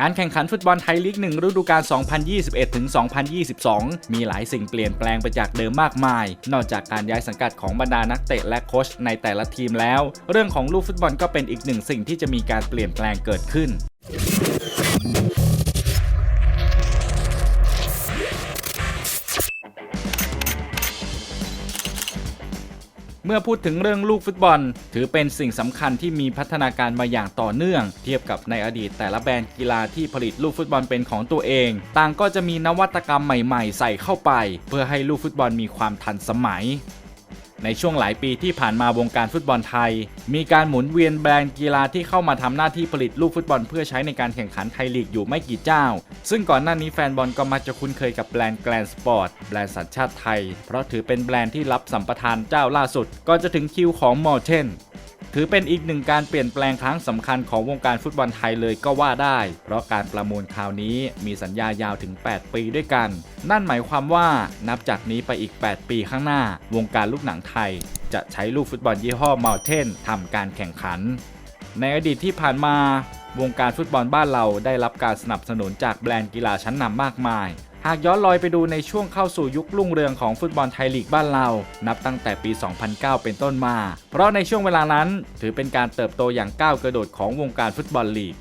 การแข่งขันฟุตบอลไทยลีกหนึ่งฤดูกาล 2021-2022 มีหลายสิ่งเปลี่ยนแปลงไปจากเดิมมากมาย นอกจากการย้ายสังกัดของบรรดานักเตะและโค้ชในแต่ละทีมแล้ว เรื่องของลูกฟุตบอลก็เป็นอีกหนึ่งสิ่งที่จะมีการเปลี่ยนแปลงเกิดขึ้น เมื่อพูดถึงเรื่องลูกฟุตบอล ถือเป็นสิ่งสำคัญที่มีพัฒนาการมาอย่างต่อเนื่อง เทียบกับในอดีตแต่ละแบรนด์กีฬาที่ผลิตลูกฟุตบอลเป็นของตัวเอง ต่างก็จะมีนวัตกรรมใหม่ ๆ ใส่เข้าไป เพื่อให้ลูกฟุตบอลมีความทันสมัย ในช่วงหลายปีที่ผ่านมาวงการฟุตบอลไทย มีการหมุนเวียนแบรนด์กีฬาที่เข้ามาทำหน้าที่ผลิตลูกฟุตบอลเพื่อใช้ในการแข่งขันไทยลีกอยู่ไม่กี่เจ้า ซึ่งก่อนหน้านี้แฟนบอลก็มักจะคุ้นเคยกับแบรนด์แกลนสปอร์ตแบรนด์สัญชาติไทย เพราะถือเป็นแบรนด์ที่รับสัมปทานเจ้าล่าสุดก็จะถึงคิวของมอร์เทน ถือเป็นอีกหนึ่งการเปลี่ยนแปลงครั้งสำคัญของวงการฟุตบอลไทยเลยก็ว่าได้ เพราะการประมูลคราวนี้มีสัญญายาวถึง 8 ปีด้วยกัน นั่นหมายความว่านับจากนี้ไปอีก 8 ปีข้างหน้า วงการลูกหนังไทย จะใช้ลูกฟุตบอลยี่ห้อมาเทนทำการแข่งขัน ในอดีตที่ผ่านมาวงการฟุตบอลบ้านเราได้รับการสนับสนุนจากแบรนด์กีฬาชั้นนำมากมาย หากย้อนรอยไปดูในช่วงเข้าสู่ยุครุ่งเรืองของฟุตบอลไทยลีกบ้านเรา นับตั้งแต่ปี 2009 เป็นต้นมา เพราะในช่วงเวลานั้น ถือเป็นการเติบโตอย่างก้าวกระโดดของวงการฟุตบอลลีก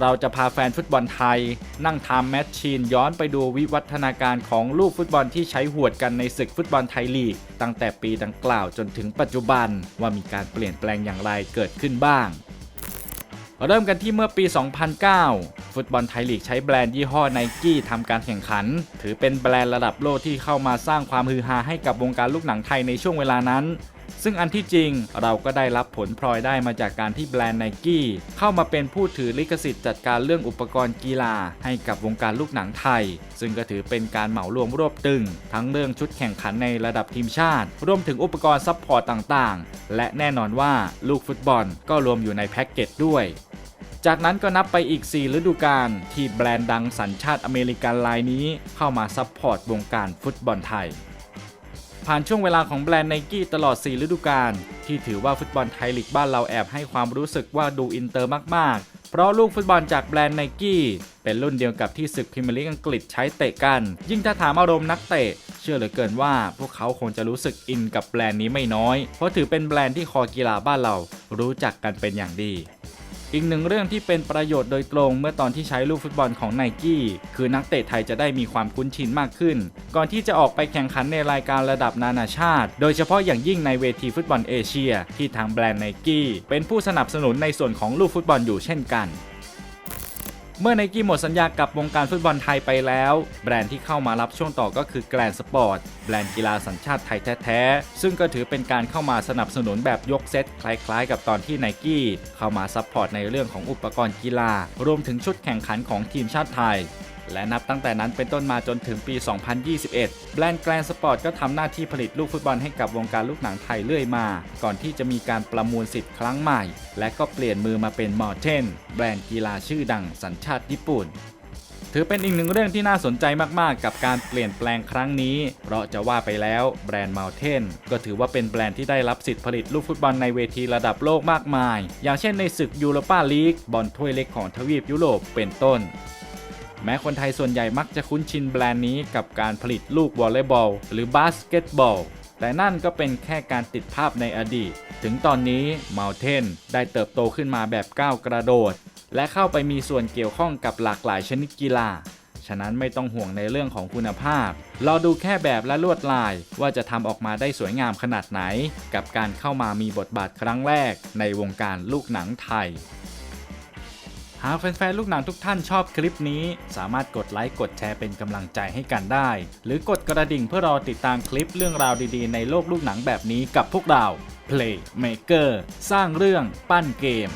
เราจะพาแฟนฟุตบอลไทย นั่งทม์แมชชีนย้อนไปดูวิวัฒนาการของลูกฟุตบอลที่ใช้หวดกันในศึกฟุตบอลไทยลีก ตั้งแต่ปีดังกล่าวจนถึงปัจจุบันว่ามีการเปลี่ยนแปลงอย่างไรเกิดขึ้นบ้าง เริ่มกันที่เมื่อปี 2009 ฟุตบอลไทยลีกใช้แบรนด์ยี่ห้อไนกี้ทำการแข่งขัน ถือเป็นแบรนด์ระดับโลกที่เข้ามาสร้างความฮือฮาให้กับวงการลูกหนังไทยในช่วงเวลานั้น ซึ่งอันที่จริงเราก็ได้รับผลพลอยได้มาจากการที่แบรนด์ไนกี้เข้ามาเป็นผู้ถือลิขสิทธิ์จัดการเรื่องอุปกรณ์กีฬา ให้กับวงการลูกหนังไทย ซึ่งก็ถือเป็นการเหมารวมรวบตึง ทั้งเรื่องชุดแข่งขันในระดับทีมชาติ รวมถึงอุปกรณ์ซัพพอร์ตต่างๆ และแน่นอนว่าลูกฟุตบอลก็รวมอยู่ในแพ็กเกจด้วย จากนั้นก็นับไปอีก 4 ฤดูกาลที่แบรนด์ดังสัญชาติอเมริกันรายนี้เข้ามาซัพพอร์ตวงการฟุตบอลไทย ผ่านช่วงเวลาของแบรนด์ไนกี้ตลอด 4 ฤดูกาลที่ถือว่าฟุตบอลไทยลีกบ้านเราแอบให้ความรู้สึกว่าดูอินเตอร์มาก ๆ เพราะลูกฟุตบอลจากแบรนด์ไนกี้เป็นรุ่นเดียวกับที่ศึกพรีเมียร์ลีกอังกฤษใช้เตะกัน ยิ่งถ้าถามอารมณ์นักเตะ เชื่อเหลือเกินว่าพวกเขาคงจะรู้สึกอินกับแบรนด์นี้ไม่น้อย เพราะถือเป็นแบรนด์ที่คอกีฬาบ้านเรารู้จักกันเป็นอย่างดี อีกหนึ่งเรื่องที่เป็นประโยชน์โดยตรงเมื่อตอนที่ใช้ลูกฟุตบอลของไนกี้คือนักเตะไทยจะได้มีความคุ้นชินมากขึ้น ก่อนที่จะออกไปแข่งขันในรายการระดับนานาชาติ โดยเฉพาะอย่างยิ่งในเวทีฟุตบอลเอเชีย ที่ทางแบรนด์ไนกี้เป็นผู้สนับสนุนในส่วนของลูกฟุตบอลอยู่เช่นกัน เมื่อไนกี้หมดสัญญากับวงการฟุตบอลไทยไปแล้ว แบรนด์ที่เข้ามารับช่วงต่อก็คือแกลนสปอร์ตแบรนด์กีฬาสัญชาติไทยแท้ๆ ซึ่งก็ถือเป็นการเข้ามาสนับสนุนแบบยกเซตคล้ายๆ กับตอนที่ไนกี้เข้ามาซัพพอร์ตในเรื่องของอุปกรณ์กีฬารวมถึงชุดแข่งขันของทีมชาติไทย และนับตั้งแต่นั้นเป็นต้นมาจนถึงปี 2021 แบรนด์แกรนสปอร์ตก็ทำหน้าที่ผลิตลูกฟุตบอลให้กับวงการลูกหนังไทยเรื่อยมา ก่อนที่จะมีการประมูลสิทธิ์ครั้งใหม่ และก็เปลี่ยนมือมาเป็นมอร์เทนแบรนด์กีฬาชื่อดังสัญชาติญี่ปุ่นถือเป็นอีกหนึ่งเรื่องที่น่าสนใจมาก ๆ กับการเปลี่ยนแปลงครั้งนี้ เพราะจะว่าไปแล้วแบรนด์ Mountain ก็ถือว่าเป็นแบรนด์ที่ได้รับสิทธิ์ผลิตลูกฟุตบอลในเวทีระดับโลกมากมาย อย่างเช่นในศึกยูโรปาลีกบอลถ้วยเล็กของทวีปยุโรปเป็นต้น แม้คนไทยส่วนใหญ่มักจะคุ้นชินแบรนด์นี้กับการผลิตลูกวอลเลย์บอลหรือบาสเกตบอลแต่นั่นก็เป็นแค่การติดภาพในอดีต ถึงตอนนี้ Mountain ได้เติบโตขึ้นมาแบบก้าวกระโดด และเข้าไปมีส่วนเกี่ยวข้องกับหลากหลายชนิดกีฬา ฉะนั้นไม่ต้องห่วงในเรื่องของคุณภาพรอดูแค่แบบและลวดลายว่าจะทำออกมาได้สวยงามขนาดไหน กับการเข้ามามีบทบาทครั้งแรกในวงการลูกหนังไทย หากแฟนๆ ลูกหนังทุกท่านชอบคลิปนี้ สามารถกดไลค์กดแชร์เป็นกำลังใจให้กันได้ หรือกดกระดิ่งเพื่อรอติดตามคลิปเรื่องราวดีๆ ในโลกลูกหนังแบบนี้กับพวกเรา Playmaker สร้างเรื่องปั้นเกม